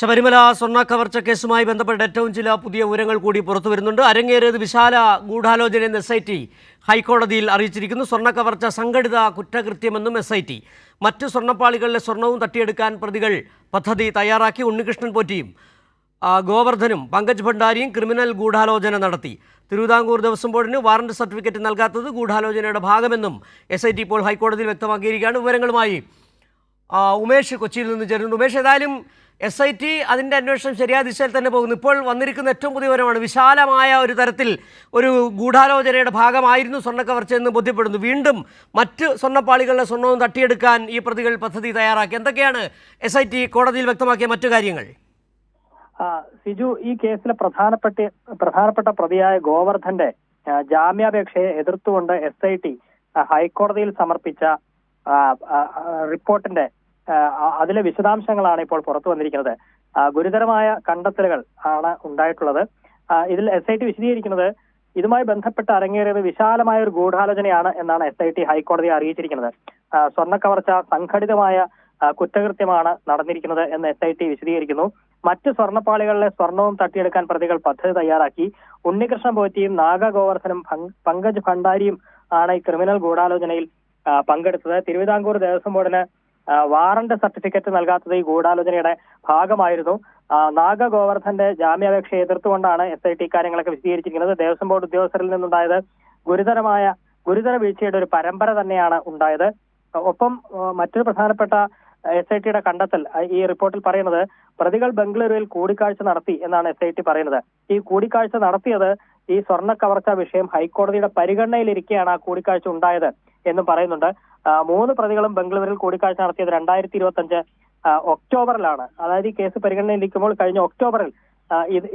ശബരിമല സ്വർണ കവർച്ച കേസുമായി ബന്ധപ്പെട്ട് ഏറ്റവും ചില പുതിയ വിവരങ്ങൾ കൂടി പുറത്തു വരുന്നുണ്ട്. അരങ്ങേറിയത് വിശാല ഗൂഢാലോചന എന്ന് എസ് ഐ ടി ഹൈക്കോടതിയിൽ അറിയിച്ചിരിക്കുന്നു. സ്വർണ കവർച്ച സംഘടിത കുറ്റകൃത്യമെന്നും എസ് ഐ ടി മറ്റ് സ്വർണപ്പാളികളിലെ സ്വർണവും തട്ടിയെടുക്കാൻ പ്രതികൾ പദ്ധതി തയ്യാറാക്കി. ഉണ്ണികൃഷ്ണൻ പോറ്റിയും ഗോവർദ്ധനും പങ്കജ് ഭണ്ഡാരിയും ക്രിമിനൽ ഗൂഢാലോചന നടത്തി. തിരുവിതാംകൂർ ദേവസ്വം ബോർഡിന് വാറണ്ട് സർട്ടിഫിക്കറ്റ് നൽകാത്തത് ഗൂഢാലോചനയുടെ ഭാഗമെന്നും എസ് ഐ ടി ഇപ്പോൾ ഹൈക്കോടതിയിൽ വ്യക്തമാക്കിയിരിക്കുകയാണ്. വിവരങ്ങളുമായി ഉമേഷ് കൊച്ചിയിൽ നിന്ന് ചേരുന്നുണ്ട്. ഉമേഷ് ഏതായാലും എസ് ഐ ടി അതിന്റെ അന്വേഷണം ശരിയായ ദിശയിൽ തന്നെ പോകുന്നു. ഇപ്പോൾ വന്നിരിക്കുന്ന ഏറ്റവും പുതിയ വിവരമാണ്. വിശാലമായ ഒരു തരത്തിൽ ഒരു ഗൂഢാലോചനയുടെ ഭാഗമായിരുന്നു സ്വർണക്കവർച്ച എന്ന് ബോധ്യപ്പെടുന്നു. വീണ്ടും മറ്റ് സ്വർണപ്പാളികളുടെ സ്വർണവും തട്ടിയെടുക്കാൻ ഈ പ്രതികൾ പദ്ധതി തയ്യാറാക്കി. എന്തൊക്കെയാണ് എസ് ഐ ടി കോടതിയിൽ വ്യക്തമാക്കിയ മറ്റു കാര്യങ്ങൾ? സിജു ഈ കേസിലെ പ്രധാനപ്പെട്ട പ്രധാനപ്പെട്ട പ്രതിയായ ഗോവർദ്ധന്റെ ജാമ്യാപേക്ഷയെ എതിർത്തുകൊണ്ട് എസ് ഐ ടി ഹൈക്കോടതിയിൽ സമർപ്പിച്ച റിപ്പോർട്ടിന്റെ അതിലെ വിശദാംശങ്ങളാണ് ഇപ്പോൾ പുറത്തു വന്നിരിക്കുന്നത്. ഗുരുതരമായ കണ്ടെത്തലുകൾ ആണ് ഉണ്ടായിട്ടുള്ളത്. ഇതിൽ എസ് ഐ ടി വിശദീകരിക്കുന്നത് ഇതുമായി ബന്ധപ്പെട്ട് അരങ്ങേറിയത് വിശാലമായ ഒരു ഗൂഢാലോചനയാണ് എന്നാണ് എസ് ഐ ടി ഹൈക്കോടതിയെ അറിയിച്ചിരിക്കുന്നത്. സ്വർണക്കവർച്ച സ്വർണ കവർച്ച സംഘടിതമായ കുറ്റകൃത്യമാണ് നടന്നിരിക്കുന്നത് എന്ന് എസ് ഐ ടി വിശദീകരിക്കുന്നു. മറ്റ് സ്വർണപ്പാളികളിലെ സ്വർണവും തട്ടിയെടുക്കാൻ പ്രതികൾ പദ്ധതി തയ്യാറാക്കി. ഉണ്ണികൃഷ്ണൻ പോറ്റിയും നാഗ ഗോവർദ്ധനും ഭങ്- പങ്കജ് ഭണ്ഡാരിയും ആണ് ഈ ക്രിമിനൽ ഗൂഢാലോചനയിൽ പങ്കെടുത്തത്. തിരുവിതാംകൂർ ദേവസ്വം ബോർഡിന് വാറണ്ട് സർട്ടിഫിക്കറ്റ് നൽകാത്തത് ഈ ഗൂഢാലോചനയുടെ ഭാഗമായിരുന്നു. നാഗഗോവർദ്ധന്റെ നാഗ ഗോവർദ്ധന്റെ ജാമ്യാപേക്ഷയെ എതിർത്തുകൊണ്ടാണ് എസ് ഐ ടി കാര്യങ്ങളൊക്കെ വിശദീകരിച്ചിരിക്കുന്നത്. ദേവസ്വം ബോർഡ് ഉദ്യോഗസ്ഥരിൽ നിന്നുണ്ടായത് ഗുരുതരമായ ഗുരുതര വീഴ്ചയുടെ ഒരു പരമ്പര തന്നെയാണ് ഉണ്ടായത്. ഒപ്പം മറ്റൊരു പ്രധാനപ്പെട്ട എസ് ഐ ടിയുടെ കണ്ടെത്തൽ ഈ റിപ്പോർട്ടിൽ പറയുന്നത് പ്രതികൾ ബംഗളൂരുവിൽ കൂടിക്കാഴ്ച നടത്തി എന്നാണ് എസ് ഐ ടി പറയുന്നത്. ഈ കൂടിക്കാഴ്ച നടത്തിയത് ഈ സ്വർണ കവർച്ച വിഷയം ഹൈക്കോടതിയുടെ പരിഗണനയിലിരിക്കെയാണ് ആ കൂടിക്കാഴ്ച ഉണ്ടായത്. എന്നും പറയുന്നുണ്ട്. മൂന്ന് പ്രതികളും ബംഗളൂരുവിൽ കൂടിക്കാഴ്ച നടത്തിയത് രണ്ടായിരത്തി ഇരുപത്തി അഞ്ച് ഒക്ടോബറിലാണ്. അതായത് ഈ കേസ് പരിഗണനയിലിരിക്കുമ്പോൾ കഴിഞ്ഞ ഒക്ടോബറിൽ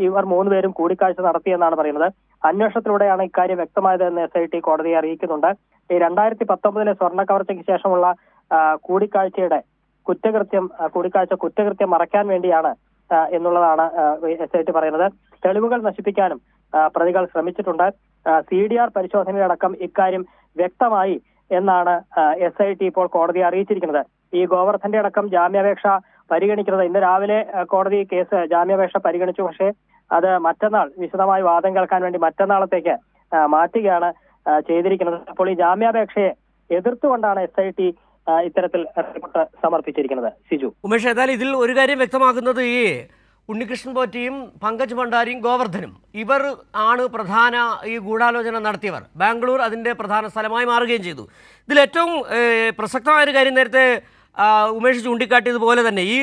ഇവർ മൂന്നുപേരും കൂടിക്കാഴ്ച നടത്തിയെന്നാണ് പറയുന്നത്. അന്വേഷണത്തിലൂടെയാണ് ഇക്കാര്യം വ്യക്തമായത് എന്ന് എസ് ഐ ടി കോടതിയെ അറിയിക്കുന്നുണ്ട്. ഈ രണ്ടായിരത്തി പത്തൊമ്പതിലെ സ്വർണ കവർച്ചയ്ക്ക് ശേഷമുള്ള കൂടിക്കാഴ്ചയുടെ കുറ്റകൃത്യം കൂടിക്കാഴ്ച കുറ്റകൃത്യം മറയ്ക്കാൻ വേണ്ടിയാണ് എന്നുള്ളതാണ് എസ് ഐ ടി പറയുന്നത്. തെളിവുകൾ നശിപ്പിക്കാനും പ്രതികൾ ശ്രമിച്ചിട്ടുണ്ട്. സി ഡി ആർ പരിശോധനയിലടക്കം ഇക്കാര്യം വ്യക്തമായി എന്നാണ് എസ് ഐ ടി ഇപ്പോൾ കോടതി അറിയിച്ചിരിക്കുന്നത്. ഈ ഗോവർദ്ധന്റെ അടക്കം ജാമ്യാപേക്ഷ പരിഗണിക്കുന്നത് ഇന്ന് രാവിലെ കോടതി കേസ് ജാമ്യാപേക്ഷ പരിഗണിച്ചു. പക്ഷേ അത് മറ്റന്നാൾ വിശദമായി വാദം കേൾക്കാൻ വേണ്ടി മറ്റന്നാളത്തേക്ക് മാറ്റുകയാണ് ചെയ്തിരിക്കുന്നത്. അപ്പോൾ ഈ ജാമ്യാപേക്ഷയെ എതിർത്തുകൊണ്ടാണ് എസ് ഐ ടി ഇത്തരത്തിൽ റിപ്പോർട്ട് സമർപ്പിച്ചിരിക്കുന്നത്. സിജു. ഉമേഷ് ഏതായാലും ഇതിൽ ഒരു കാര്യം വ്യക്തമാക്കുന്നത് ഈ ഉണ്ണികൃഷ്ണൻ പോറ്റിയും പങ്കജ് ഭണ്ഡാരിയും ഗോവർദ്ധനും. ഇവർ ആണ് പ്രധാന ഈ ഗൂഢാലോചന നടത്തിയവർ. ബാംഗ്ലൂർ അതിന്റെ പ്രധാന സ്ഥലമായി മാറുകയും ചെയ്തു. ഇതിൽ ഏറ്റവും പ്രസക്തമായൊരു കാര്യം നേരത്തെ ഉമേഷ് ചൂണ്ടിക്കാട്ടിയതുപോലെ തന്നെ ഈ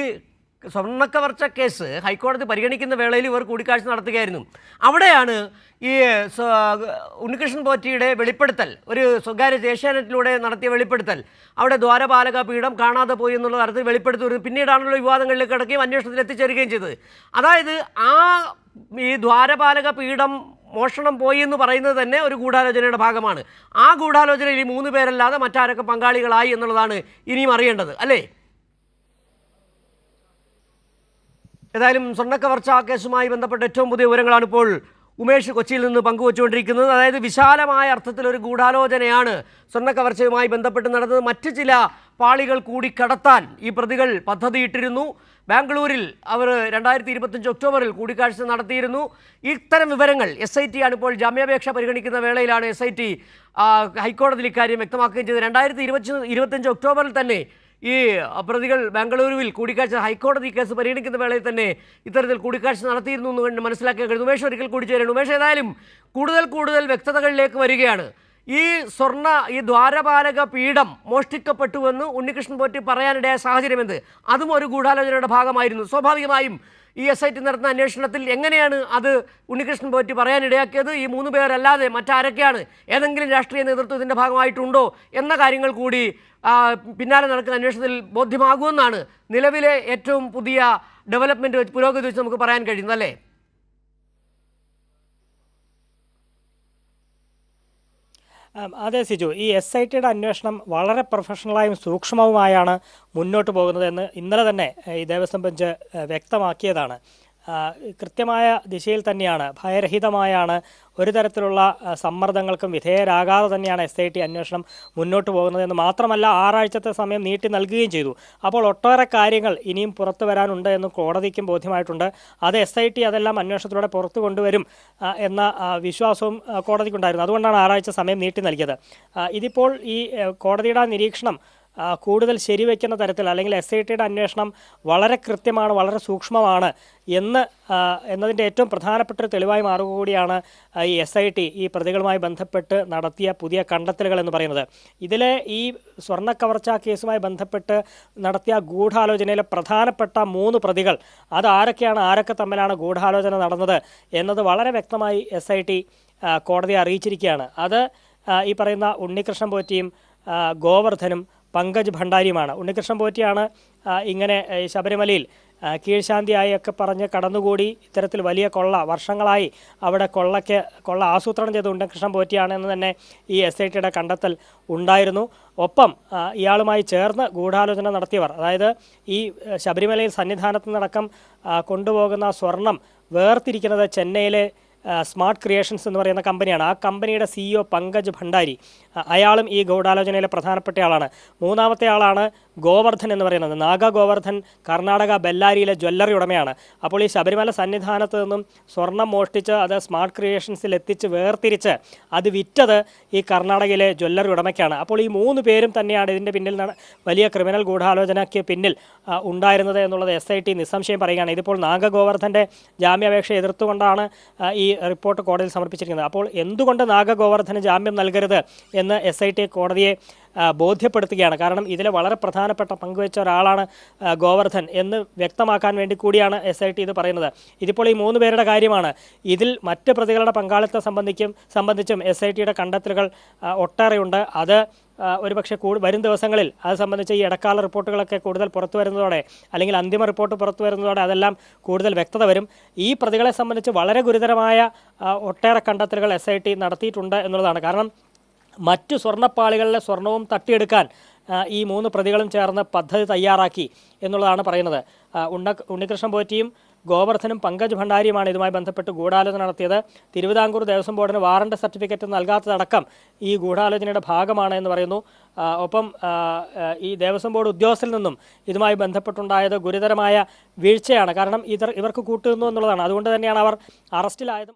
സ്വർണക്കവർച്ച കേസ് ഹൈക്കോടതി പരിഗണിക്കുന്ന വേളയിൽ ഇവർ കൂടിക്കാഴ്ച നടത്തുകയായിരുന്നു. അവിടെയാണ് ഈ ഉണ്ണികൃഷ്ണൻ പോറ്റിയുടെ വെളിപ്പെടുത്തൽ ഒരു സ്വകാര്യ ഏഷ്യാനെറ്റിലൂടെ നടത്തിയ വെളിപ്പെടുത്തൽ. അവിടെ ദ്വാരപാലക പീഠം കാണാതെ പോയി എന്നുള്ള തരത്തിൽ വെളിപ്പെടുത്തി വരുന്നു പിന്നീടാണല്ലോ വിവാദങ്ങളിലേക്ക് കിടക്കുകയും അന്വേഷണത്തിൽ എത്തിച്ചേരുകയും ചെയ്തത്. അതായത് ആ ഈ ദ്വാരപാലക പീഠം മോഷണം പോയി എന്ന് പറയുന്നത് തന്നെ ഒരു ഗൂഢാലോചനയുടെ ഭാഗമാണ്. ആ ഗൂഢാലോചനയിൽ ഈ മൂന്ന് പേരല്ലാതെ മറ്റാരൊക്കെ പങ്കാളികളായി എന്നുള്ളതാണ് ഇനിയും അറിയേണ്ടത് അല്ലേ? ഏതായാലും സ്വർണക്കവർച്ച കേസുമായി ബന്ധപ്പെട്ട ഏറ്റവും പുതിയ വിവരങ്ങളാണ് ഇപ്പോൾ ഉമേഷ് കൊച്ചിയിൽ നിന്ന് പങ്കുവച്ചുകൊണ്ടിരിക്കുന്നത്. അതായത് വിശാലമായ അർത്ഥത്തിൽ ഒരു ഗൂഢാലോചനയാണ് സ്വർണക്കവർച്ചയുമായി ബന്ധപ്പെട്ട് നടന്നത്. മറ്റ് ചില പാളികൾ കൂടി കടത്താൻ ഈ പ്രതികൾ പദ്ധതിയിട്ടിരുന്നു. ബാംഗ്ലൂരിൽ അവർ രണ്ടായിരത്തി ഇരുപത്തഞ്ച് ഒക്ടോബറിൽ കൂടിക്കാഴ്ച നടത്തിയിരുന്നു. ഇത്തരം വിവരങ്ങൾ എസ് ഐ ടി ആണ് ഇപ്പോൾ ജാമ്യാപേക്ഷ പരിഗണിക്കുന്ന വേളയിലാണ് എസ് ഐ ടി ഹൈക്കോടതിയിൽ ഇക്കാര്യം വ്യക്തമാക്കുകയും ചെയ്തത്. രണ്ടായിരത്തി ഇരുപത്തി ഇരുപത്തഞ്ച് ഒക്ടോബറിൽ തന്നെ ഈ പ്രതികൾ ബാംഗ്ലൂരുവിൽ കൂടിക്കാഴ്ച ഹൈക്കോടതി കേസ് പരിഗണിക്കുന്ന വേളയിൽ തന്നെ ഇത്തരത്തിൽ കൂടിക്കാഴ്ച നടത്തിയിരുന്നു എന്ന് കണ്ട് മനസ്സിലാക്കാൻ കഴിഞ്ഞു ഉമേഷ് ഒരിക്കൽ കൂടി ചേരുന്നു. ഉമേഷ് ഏതായാലും കൂടുതൽ കൂടുതൽ വ്യക്തതകളിലേക്ക് വരികയാണ്. ഈ സ്വർണ ഈ ദ്വാരപാലക പീഠം മോഷ്ടിക്കപ്പെട്ടുവെന്ന് ഉണ്ണികൃഷ്ണൻ പോറ്റി പറയാനിടയായ സാഹചര്യം എന്ത് അതും ഒരു ഗൂഢാലോചനയുടെ ഭാഗമായിരുന്നു. സ്വാഭാവികമായും ഈ എസ് ഐ ടി നടത്തുന്ന അന്വേഷണത്തിൽ എങ്ങനെയാണ് അത് ഉണ്ണികൃഷ്ണൻ പോറ്റി പറയാനിടയാക്കിയത്? ഈ മൂന്ന് പേരല്ലാതെ മറ്റാരൊക്കെയാണ്? ഏതെങ്കിലും രാഷ്ട്രീയ നേതൃത്വം ഇതിന്റെ ഭാഗമായിട്ടുണ്ടോ? എന്ന കാര്യങ്ങൾ കൂടി പിന്നാലെ നടക്കുന്ന അന്വേഷണത്തിൽ ബോധ്യമാകുമെന്നാണ് നിലവിലെ ഏറ്റവും പുതിയ ഡെവലപ്മെന്റ് പുരോഗതി വെച്ച് നമുക്ക് പറയാൻ കഴിയുന്നത് അല്ലേ ആം, അതെ സിജു. ഈ എസ് ഐ ടിയുടെ അന്വേഷണം വളരെ പ്രൊഫഷണലായും സൂക്ഷ്മവുമായാണ് മുന്നോട്ട് പോകുന്നത് എന്ന് ഇന്നലെ തന്നെ ഈ ദേവസ്വം ബെഞ്ച് വ്യക്തമാക്കിയതാണ്. കൃത്യമായ ദിശയിൽ തന്നെയാണ് ഭയരഹിതമായാണ് ഒരു തരത്തിലുള്ള സമ്മർദ്ദങ്ങൾക്കും വിധേയരാകാതെ തന്നെയാണ് എസ് ഐ ടി അന്വേഷണം മുന്നോട്ട് പോകുന്നത് എന്ന് മാത്രമല്ല ആറാഴ്ചത്തെ സമയം നീട്ടി നൽകുകയും ചെയ്തു. അപ്പോൾ ഒട്ടേറെ കാര്യങ്ങൾ ഇനിയും പുറത്തു വരാനുണ്ട് എന്ന് കോടതിക്കും ബോധ്യമായിട്ടുണ്ട്. അത് എസ് ഐ ടി അതെല്ലാം അന്വേഷണത്തിലൂടെ പുറത്തു കൊണ്ടുവരും എന്ന വിശ്വാസവും കോടതിക്കുണ്ടായിരുന്നു. അതുകൊണ്ടാണ് ആറാഴ്ച സമയം നീട്ടി നൽകിയത്. ഇതിപ്പോൾ ഈ കോടതിയുടെ നിരീക്ഷണം കൂടുതൽ ശരിവെക്കുന്ന തരത്തിൽ അല്ലെങ്കിൽ എസ് ഐ ടിയുടെ അന്വേഷണം വളരെ കൃത്യമാണ് വളരെ സൂക്ഷ്മമാണ് എന്ന് എന്നതിന്റെ ഏറ്റവും പ്രധാനപ്പെട്ട ഒരു തെളിവായി മാറുക കൂടിയാണ് ഈ എസ് ഐ ടി ഈ പ്രതികളുമായി ബന്ധപ്പെട്ട് നടത്തിയ പുതിയ കണ്ടെത്തലുകൾ എന്ന് പറയുന്നത്. ഇതിലെ ഈ സ്വർണ കവർച്ച കേസുമായി ബന്ധപ്പെട്ട് നടത്തിയ ഗൂഢാലോചനയിലെ പ്രധാനപ്പെട്ട മൂന്ന് പ്രതികൾ അത് ആരൊക്കെയാണ് ആരൊക്കെ തമ്മിലാണ് ഗൂഢാലോചന നടന്നത് എന്നത് വളരെ വ്യക്തമായി എസ് ഐ ടി കോടതിയെ അറിയിച്ചിരിക്കുകയാണ്. അത് ഈ പറയുന്ന ഉണ്ണികൃഷ്ണൻ പോറ്റിയും ഗോവർദ്ധനും പങ്കജ് ഭണ്ഡാരിയുമാണ്. ഉണ്ണികൃഷ്ണൻ പോറ്റിയാണ് ഇങ്ങനെ ശബരിമലയിൽ കീഴ്ശാന്തി കീഴ്ശാന്തിയായി ഒക്കെ പറഞ്ഞ് കടന്നുകൂടി ഇത്തരത്തിൽ വലിയ കൊള്ള വർഷങ്ങളായി അവിടെ കൊള്ളയ്ക്ക് കൊള്ള ആസൂത്രണം ചെയ്ത് ഉണ്ണികൃഷ്ണൻ പോറ്റിയാണെന്ന് തന്നെ ഈ എസ് ഐ ടിയുടെ കണ്ടെത്തൽ ഉണ്ടായിരുന്നു. ഒപ്പം ഇയാളുമായി ചേർന്ന് ഗൂഢാലോചന നടത്തിയവർ അതായത് ഈ ശബരിമലയിൽ സന്നിധാനത്ത് നിന്നടക്കം കൊണ്ടുപോകുന്ന സ്വർണം വേർതിരിക്കുന്നത് ചെന്നൈയിലെ സ്മാർട്ട് ക്രിയേഷൻസ് എന്ന് പറയുന്ന കമ്പനിയാണ്. ആ കമ്പനിയുടെ സിഇഒ പങ്കജ് ഭണ്ഡാരി. അയാളും ഈ ഗൂഢാലോചനയിലെ പ്രധാനപ്പെട്ട ആളാണ്. മൂന്നാമത്തെ ആളാണ് ഗോവർദ്ധൻ എന്ന് പറയുന്നത്. നാഗ ഗോവർദ്ധൻ കർണാടക ബെല്ലാരിയിലെ ജ്വല്ലറി ഉടമയാണ്. അപ്പോൾ ഈ ശബരിമല സന്നിധാനത്ത് നിന്നും സ്വർണം മോഷ്ടിച്ച് അത് സ്മാർട്ട് ക്രിയേഷൻസിൽ എത്തിച്ച് വേർതിരിച്ച് അത് വിറ്റത് ഈ കർണാടകയിലെ ജ്വല്ലറി ഉടമയ്ക്കാണ്. അപ്പോൾ ഈ മൂന്ന് പേരും തന്നെയാണ് ഇതിന്റെ പിന്നിൽ വലിയ ക്രിമിനൽ ഗൂഢാലോചനയ്ക്ക് പിന്നിൽ ഉണ്ടായിരുന്നത് എന്നുള്ളത് എസ് ഐ ടി നിസ്സംശയം പറയുകയാണ്. ഇതിപ്പോൾ നാഗ ഗോവർദ്ധന്റെ ജാമ്യാപേക്ഷ എതിർത്തുകൊണ്ടാണ് ഈ റിപ്പോർട്ട് കോടതിയിൽ സമർപ്പിച്ചിരിക്കുന്നത്. അപ്പോൾ എന്തുകൊണ്ട് നാഗ ഗോവർദ്ധന് ജാമ്യം നൽകരുത് എന്ന് എസ് ഐ ടി കോടതിയെ ബോധ്യപ്പെടുത്തുകയാണ്. കാരണം ഇതിലെ വളരെ പ്രധാനപ്പെട്ട പങ്കുവെച്ച ഒരാളാണ് ഗോവർദ്ധൻ എന്ന് വ്യക്തമാക്കാൻ വേണ്ടി കൂടിയാണ് എസ് ഐ ടി ഇത് പറയുന്നത്. ഇതിപ്പോൾ ഈ മൂന്ന് പേരുടെ കാര്യമാണ്. ഇതിൽ മറ്റ് പ്രതികളുടെ പങ്കാളിത്തം സംബന്ധിക്കും സംബന്ധിച്ചും എസ് ഐ ടിയുടെ കണ്ടെത്തലുകൾ ഒട്ടേറെയുണ്ട്. അത് ഒരു ഒരുപക്ഷെ കൂടു വരും ദിവസങ്ങളിൽ അത് സംബന്ധിച്ച് ഈ ഇടക്കാല റിപ്പോർട്ടുകളൊക്കെ കൂടുതൽ പുറത്തു വരുന്നതോടെ അല്ലെങ്കിൽ അന്തിമ റിപ്പോർട്ട് പുറത്തു വരുന്നതോടെ അതെല്ലാം കൂടുതൽ വ്യക്തത വരും. ഈ പ്രതികളെ സംബന്ധിച്ച് വളരെ ഗുരുതരമായ ഒട്ടേറെ കണ്ടെത്തലുകൾ എസ് നടത്തിയിട്ടുണ്ട് എന്നുള്ളതാണ്. കാരണം മറ്റു സ്വർണപ്പാളികളിലെ സ്വർണവും തട്ടിയെടുക്കാൻ ഈ മൂന്ന് പ്രതികളും ചേർന്ന് പദ്ധതി തയ്യാറാക്കി എന്നുള്ളതാണ് പറയുന്നത്. ഉണ്ണ ഉണ്ണികൃഷ്ണൻ പോറ്റിയും ഗോവർദ്ധനും പങ്കജ് ഭണ്ഡാരിയുമാണ് ഇതുമായി ബന്ധപ്പെട്ട് ഗൂഢാലോചന നടത്തിയത്. തിരുവിതാംകൂർ ദേവസ്വം ബോർഡിന് വാറണ്ട് സർട്ടിഫിക്കറ്റ് നൽകാത്തതടക്കം ഈ ഗൂഢാലോചനയുടെ ഭാഗമാണ് എന്ന് പറയുന്നു. ഒപ്പം ഈ ദേവസ്വം ബോർഡ് ഉദ്യോഗസ്ഥരിൽ നിന്നും ഇതുമായി ബന്ധപ്പെട്ടുണ്ടായത് ഗുരുതരമായ വീഴ്ചയാണ്. കാരണം ഇവർ ഇവർക്ക് കൂട്ടുന്നു എന്നുള്ളതാണ്. അതുകൊണ്ട് തന്നെയാണ് അവർ അറസ്റ്റിലായതും